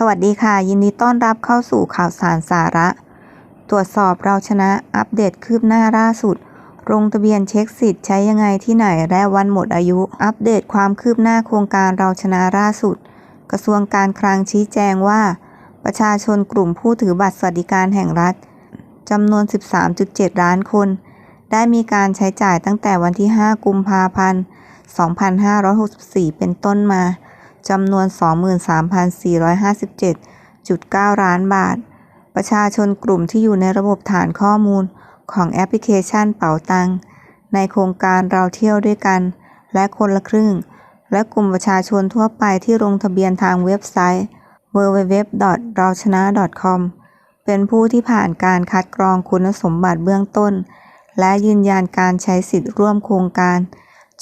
สวัสดีค่ะ ยินดีต้อนรับเข้าสู่ข่าวสารสาระ ตรวจสอบเราชนะอัปเดตคืบหน้าล่าสุดลงทะเบียนเช็คสิทธิ์ใช้ยังไงที่ไหนและวันหมดอายุ อัปเดตความคืบหน้าโครงการเราชนะล่าสุด กระทรวงการคลังชี้แจงว่า ประชาชนกลุ่มผู้ถือบัตรสวัสดิการแห่งรัฐจำนวน 13.7 ล้านคน ได้มีการใช้จ่ายตั้งแต่วันที่ 5 กุมภาพันธ์ 2564 เป็นต้นมา จำนวน 23,457.9 ล้านบาท ประชาชนกลุ่มที่อยู่ในระบบฐานข้อมูลของแอปพลิเคชันเป๋าตัง ในโครงการเราเที่ยวด้วยกัน และคนละครึ่ง และกลุ่มประชาชนทั่วไปที่ลงทะเบียนทางเว็บไซต์ www.rauchana.com เป็นผู้ที่ผ่านการคัดกรองคุณสมบัติเบื้องต้น และยืนยันการใช้สิทธิ์ร่วมโครงการ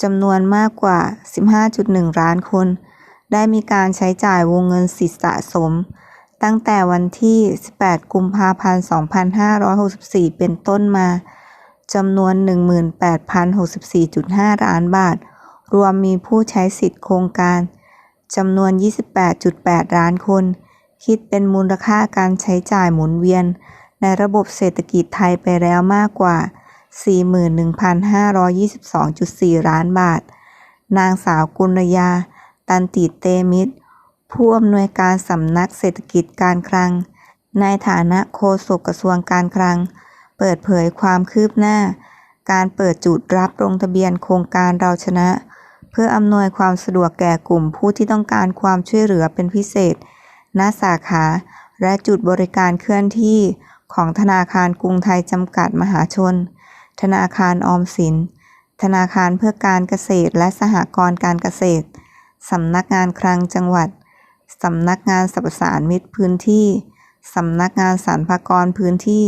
จำนวนมากกว่า 15.1 ล้านคน ได้มีการใช้จ่ายวงเงินสิทธิสะสม ตั้งแต่วันที่ 18 กุมภาพันธ์ 2564 เป็นต้นมาจำนวน 18,064.5 ล้านบาท รวมมีผู้ใช้สิทธิ์โครงการจำนวน 28.8 ล้านคน คิดเป็นมูลค่าการใช้จ่ายหมุนเวียน ในระบบเศรษฐกิจไทยไปแล้วมากกว่า 41,522.4 ล้านบาท นางสาวกุลยา ตันติเตมิตร ผู้อำนวยการสำนักเศรษฐกิจการคลัง ในฐานะโฆษกกระทรวงการคลัง เปิดเผยความคืบหน้า การเปิดจุดรับลงทะเบียนโครงการเราชนะ เพื่ออำนวยความสะดวกแก่กลุ่มผู้ที่ต้องการความช่วยเหลือเป็นพิเศษ ณ สาขา และจุดบริการเคลื่อนที่ของธนาคารกรุงไทยจำกัดมหาชน ธนาคารออมสิน ธนาคารเพื่อการเกษตรและสหกรณ์การเกษตร สำนักงานคลังจังหวัด สำนักงานสรรพสานมิตพื้นที่ สำนักงานสรรพากรพื้นที่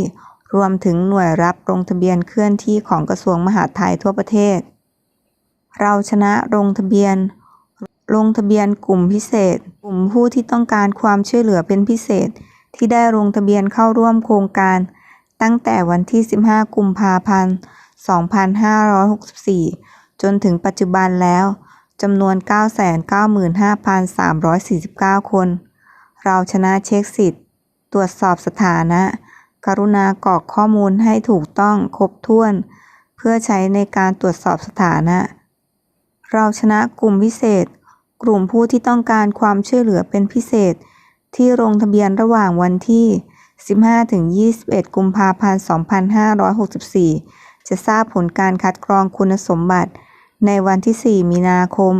รวมถึงหน่วยรับลงทะเบียนเคลื่อนที่ของกระทรวงมหาดไทยทั่วประเทศ เราชนะลงทะเบียน ลงทะเบียนกลุ่มพิเศษ กลุ่มผู้ที่ต้องการความช่วยเหลือเป็นพิเศษ ที่ได้ลงทะเบียนเข้าร่วมโครงการ ตั้งแต่วันที่ 15 กุมภาพันธ์ 2564 จนถึงปัจจุบันแล้ว จำนวน 995,349 คน เราชนะเช็คสิทธิ์ ตรวจสอบสถานะ กรุณากรอกข้อมูลให้ถูกต้องครบถ้วน เพื่อใช้ในการตรวจสอบสถานะ เราชนะกลุ่มพิเศษ กลุ่มผู้ที่ต้องการความช่วยเหลือเป็นพิเศษ ที่ลงทะเบียนระหว่างวันที่ 15-21 กุมภาพันธ์ 2564 จะทราบผลการคัดกรองคุณสมบัติ ในวันที่ 4 มีนาคม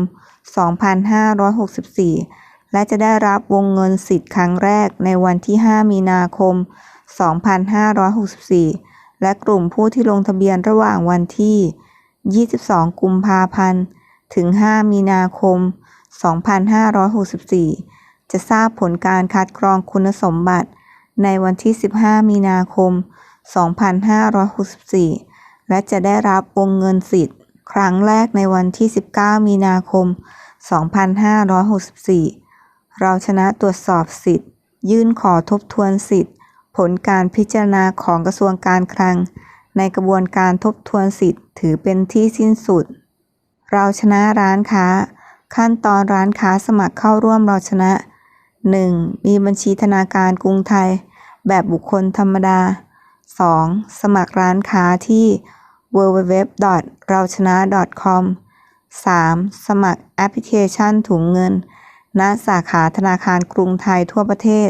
2564 และจะได้รับวงเงินสิทธิ์ครั้งแรกในวันที่ 5 มีนาคม 2564 และกลุ่มผู้ที่ลงทะเบียนระหว่างวันที่ 22 กุมภาพันธ์ ถึง 5 มีนาคม 2564 จะทราบผลการคัดกรองคุณสมบัติ ในวันที่ 15 มีนาคม 2564 และจะได้รับวงเงินสิทธิ์ ครั้งแรกในวันที่ 19 มีนาคม 2564 เราชนะตรวจสอบสิทธิ์ ยื่นขอทบทวนสิทธิ์ ผลการพิจารณาของกระทรวงการคลัง ในกระบวนการทบทวนสิทธิ์ถือเป็นที่สิ้นสุด เราชนะร้านค้า ขั้นตอนร้านค้าสมัครเข้าร่วมเราชนะ 1. มีบัญชีธนาคารกรุงไทย แบบบุคคลธรรมดา 2. สมัครร้านค้าที่ www.rauchana.com 3. สมัครแอปพลิเคชันถุงเงิน ณ สาขาธนาคารกรุงไทยทั่วประเทศ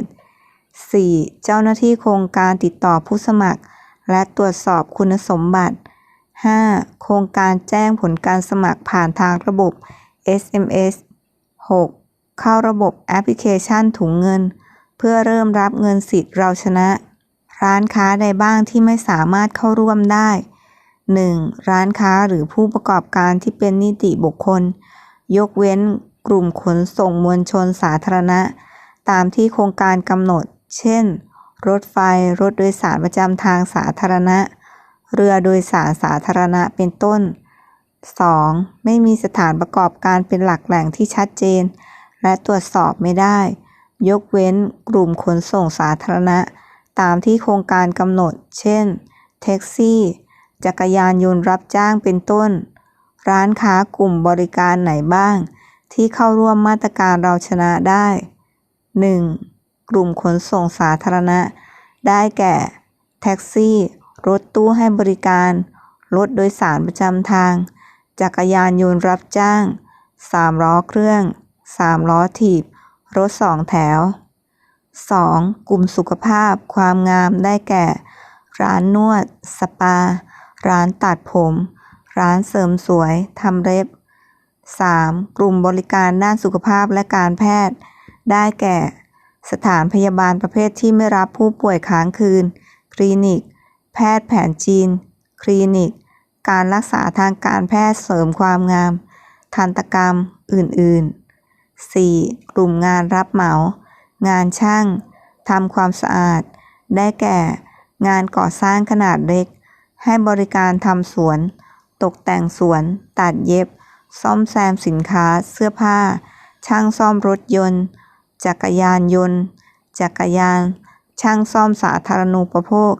4. เจ้าหน้าที่โครงการติดต่อผู้สมัคร และตรวจสอบคุณสมบัติ 5. โครงการแจ้งผลการสมัครผ่านทางระบบ SMS 6. เข้าระบบแอปพลิเคชันถุงเงิน เพื่อเริ่มรับเงินสิทธิ์เราชนะ ร้านค้าใดบ้างที่ไม่สามารถเข้าร่วมได้ 1. ร้านค้าหรือผู้ประกอบการที่เป็นนิติบุคคล ยกเว้นกลุ่มขนส่งมวลชนสาธารณะ ตามที่โครงการกำหนด เช่น รถไฟ รถโดยสารประจำทางสาธารณะ เรือโดยสารสาธารณะเป็นต้น 2. ไม่มีสถานประกอบการเป็นหลักแหล่งที่ชัดเจน และตรวจสอบไม่ได้ ยกเว้นกลุ่มขนส่งสาธารณะ ตามที่โครงการกำหนด เช่น แท็กซี่ จักรยานยนต์รับจ้างเป็นต้น ร้านค้ากลุ่มบริการไหนบ้าง ที่เข้าร่วมมาตรการเราชนะได้ 1. กลุ่มขนส่งสาธารณะ ได้แก่ แท็กซี่ รถตู้ให้บริการ รถโดยสารประจำทาง จักรยานยนต์รับจ้างสามล้อเครื่องสามล้อถีบ รถสองแถว 2. กลุ่มสุขภาพความงามได้แก่ ร้านนวด สปา ร้านตัดผม ร้านเสริมสวย ทำเล็บ 3. กลุ่มบริการด้านสุขภาพและการแพทย์ ได้แก่ สถานพยาบาลประเภทที่ไม่รับผู้ป่วยค้างคืน คลินิก แพทย์แผนจีน คลินิก การรักษาทางการแพทย์เสริมความงาม ทันตกรรม อื่น ๆ 4. กลุ่มงานรับเหมา งานช่าง ทำความสะอาด ได้แก่ งานก่อสร้างขนาดเล็ก ให้บริการทำสวน ตกแต่งสวน ตัดเย็บ ซ่อมแซมสินค้า เสื้อผ้า ช่างซ่อมรถยนต์ จักรยานยนต์ จักรยาน ช่างซ่อมสาธารณูปโภค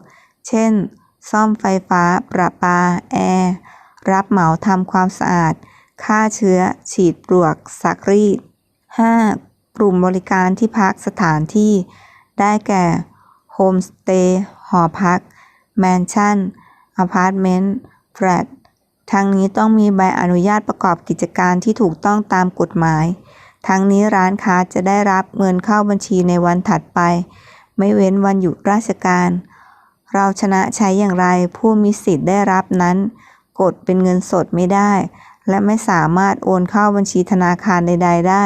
เช่น ซ่อมไฟฟ้า ประปา แอร์ รับเหมาทำความสะอาด ฆ่าเชื้อ ฉีดปลวกซักรีด 5. กลุ่มบริการที่พักสถานที่ ได้แก่ โฮมสเตย์ หอพัก แมนชั่น อพาร์ตเมนต์แฟลตทั้งนี้ต้องมีใบอนุญาตประกอบกิจการที่ถูกต้องตามกฎหมาย ทั้งนี้ร้านค้าจะได้รับเงินเข้าบัญชีในวันถัดไป ไม่เว้นวันหยุดราชการ เราชนะใช้อย่างไรผู้มีสิทธิ์ได้รับนั้น กดเป็นเงินสดไม่ได้ และไม่สามารถโอนเข้าบัญชีธนาคารใด ๆ ได้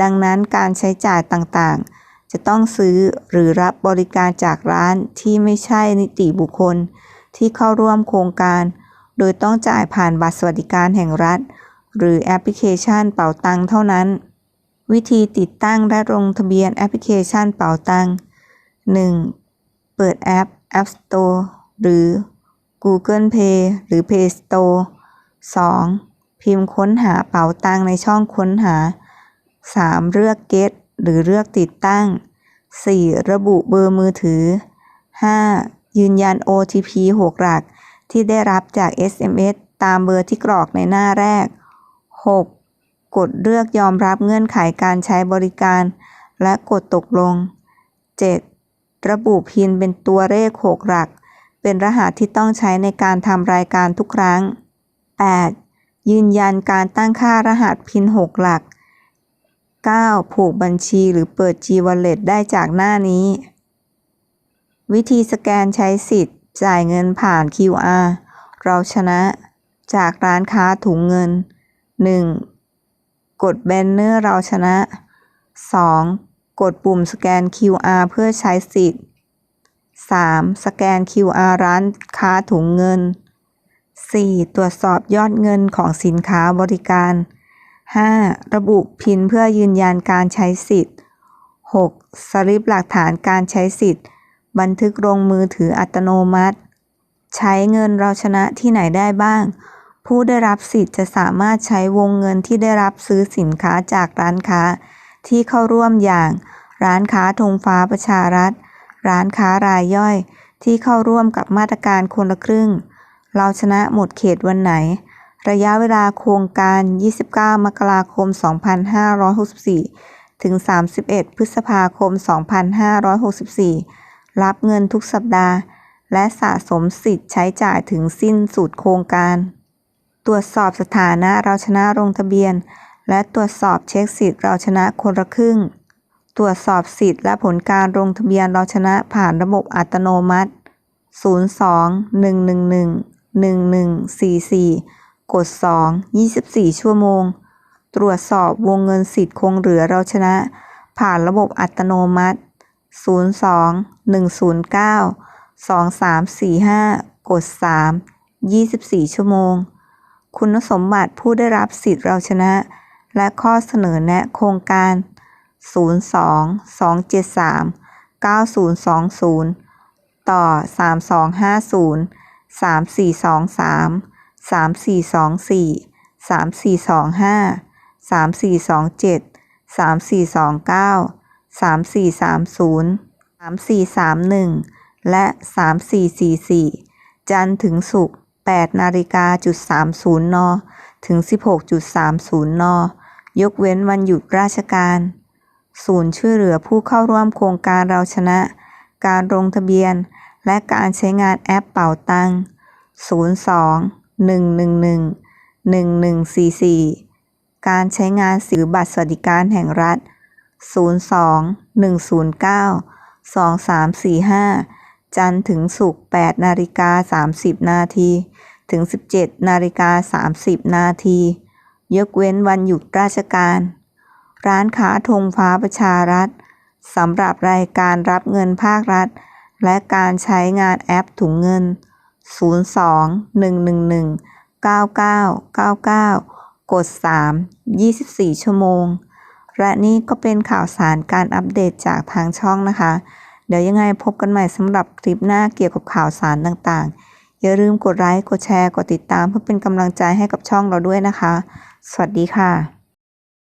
ดังนั้นการใช้จ่ายต่างๆ จะต้องซื้อหรือรับบริการจากร้านที่ไม่ใช่นิติบุคคล ที่เข้าร่วมโครงการ โดยต้องจ่ายผ่านบัตรสวัสดิการแห่งรัฐ หรือแอปพลิเคชันเป๋าตังเท่านั้น วิธีติดตั้งและลงทะเบียนแอปพลิเคชันเป๋าตัง 1. เปิดแอป App Store หรือ Google Play หรือ Play Store 2. พิมพ์ค้นหาเป๋าตังในช่องค้นหา 3. เลือก Get หรือเลือกติดตั้ง 4. ระบุเบอร์มือถือ 5. ยืนยัน OTP 6 หลัก ที่ได้รับจาก SMS ตามเบอร์ที่กรอกในหน้าแรก 6. กดเลือกยอมรับเงื่อนไขการใช้บริการ และกดตกลง 7. ระบุพินเป็นตัวเลข 6 หลัก เป็นรหัสที่ต้องใช้ในการทำรายการทุกครั้ง 8. ยืนยันการตั้งค่ารหัสพิน 6 หลัก 9. ผูกบัญชีหรือเปิด G-Wallet ได้จากหน้านี้ วิธีสแกนใช้สิทธิ์ จ่ายเงินผ่าน QR เราชนะจากร้านค้าถุงเงิน 1. กดแบนเนอร์เราชนะ 2. กดปุ่มสแกน QR เพื่อใช้สิทธิ์ 3. สแกน QR ร้านค้าถุงเงิน 4. ตรวจสอบยอดเงินของสินค้าบริการ 5. ระบุพินเพื่อยืนยันการใช้สิทธิ์ 6. สลิปหลักฐานการใช้สิทธิ์ บันทึกลงมือถืออัตโนมัติ ใช้เงินเราชนะที่ไหนได้บ้าง ผู้ได้รับสิทธิ์จะสามารถใช้วงเงินที่ได้รับซื้อสินค้าจากร้านค้า ที่เข้าร่วมอย่าง ร้านค้าธงฟ้าประชารัฐ ร้านค้ารายย่อย ที่เข้าร่วมกับมาตรการคนละครึ่ง เราชนะหมดเขตวันไหน ระยะเวลาโครงการ 29 มกราคม 2564 ถึง 31 พฤษภาคม 2564 รับเงินทุกสัปดาห์ และสะสมสิทธิ์ใช้จ่ายถึงสิ้นสุดโครงการ ตรวจสอบสถานะเราชนะลงทะเบียน และตรวจสอบเช็คสิทธิ์เราชนะคนละครึ่ง ตรวจสอบสิทธิ์และผลการลงทะเบียนเราชนะผ่านระบบอัตโนมัติ 02-111-1144 กด 2 24 ชั่วโมง ตรวจสอบวงเงินสิทธิ์คงเหลือเราชนะ ผ่านระบบอัตโนมัติ 02 109 2345 กด 3 24 ชั่วโมง คุณสมบัติผู้ได้รับสิทธิ์เราชนะ และข้อเสนอแนะโครงการ 02 273 9020 ต่อ 3250 3423 3424 3425 3427 3429 3430 3431 และ 3444 จันทร์ถึงศุกร์8นาฬิกาจุด30 น ถึง 16.30 น ยกเว้นวันหยุดราชการ ศูนย์ช่วยเหลือผู้เข้าร่วมโครงการเราชนะ การลงทะเบียน และการใช้งานแอปเป่าตังค์02 111 1144 การใช้งานสื่อบัตรสวัสดิการแห่งรัฐ 02 109 2345 จันทร์ถึงศุกร์8นาฬิกา30 นาที ถึง 17นาฬิกา30 นาที ยกเว้นวันหยุดราชการ ร้านค้าธงฟ้าประชารัฐสำหรับรายการรับเงินภาครัฐ และการใช้งานแอปถุงเงิน 02 111 9999 กด 3 24 ชั่วโมง และนี่ก็เป็นข่าวสารการอัปเดตจากทางช่องนะคะ เดี๋ยวยังไงพบกันใหม่สำหรับคลิปหน้าเกี่ยวกับข่าวสารต่างๆ อย่าลืมกดไลค์ กดแชร์ กดติดตามเพื่อเป็นกำลังใจให้กับช่องเราด้วยนะคะ สวัสดีค่ะ